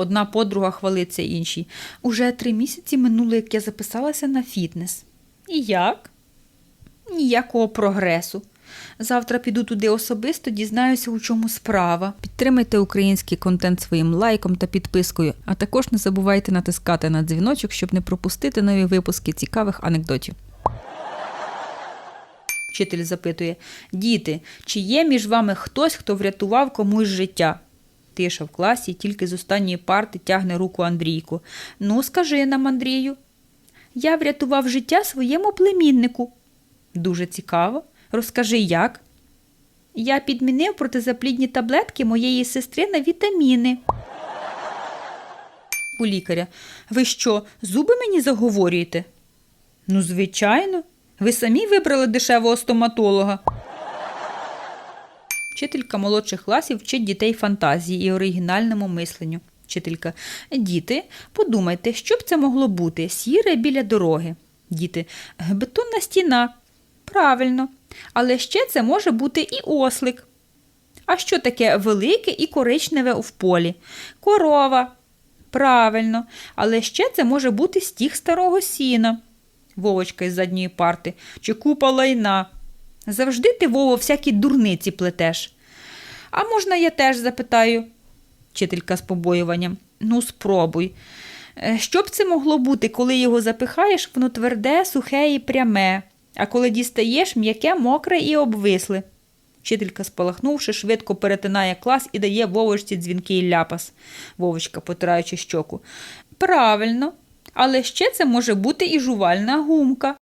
Одна подруга хвалиться іншій. Уже три місяці минуло, як я записалася на фітнес. І як? Ніякого прогресу. Завтра піду туди особисто, дізнаюся, у чому справа. Підтримайте український контент своїм лайком та підпискою, а також не забувайте натискати на дзвіночок, щоб не пропустити нові випуски цікавих анекдотів. Вчитель запитує: Діти, чи є між вами хтось, хто врятував комусь життя? Тиша в класі, тільки з останньої парти тягне руку Андрійку. Ну, скажи нам, Андрію. Я врятував життя своєму племіннику. Дуже цікаво. Розкажи, як? Я підмінив протизаплідні таблетки моєї сестри на вітаміни. У лікаря. Ви що, зуби мені заговорюєте? Ну, звичайно. Ви самі вибрали дешевого стоматолога. Вчителька молодших класів вчить дітей фантазії і оригінальному мисленню. Вчителька. Діти, подумайте, що б це могло бути? Сіре біля дороги. Діти. Бетонна стіна. Правильно. Але ще це може бути і ослик. А що таке велике і коричневе в полі? Корова. Правильно. Але ще це може бути стіг старого сіна. Вовочка із задньої парти. Чи купа лайна. Завжди ти, Вово, всякі дурниці плетеш. А можна я теж запитаю? Вчителька з побоюванням. Ну, спробуй. Е, Що б це могло бути, коли його запихаєш, воно тверде, сухе і пряме, а коли дістаєш, м'яке, мокре і обвисле. Вчителька, спалахнувши, швидко перетинає клас і дає Вовочці дзвінкий ляпас, Вовочка, потираючи щоку. Правильно, але ще це може бути і жувальна гумка.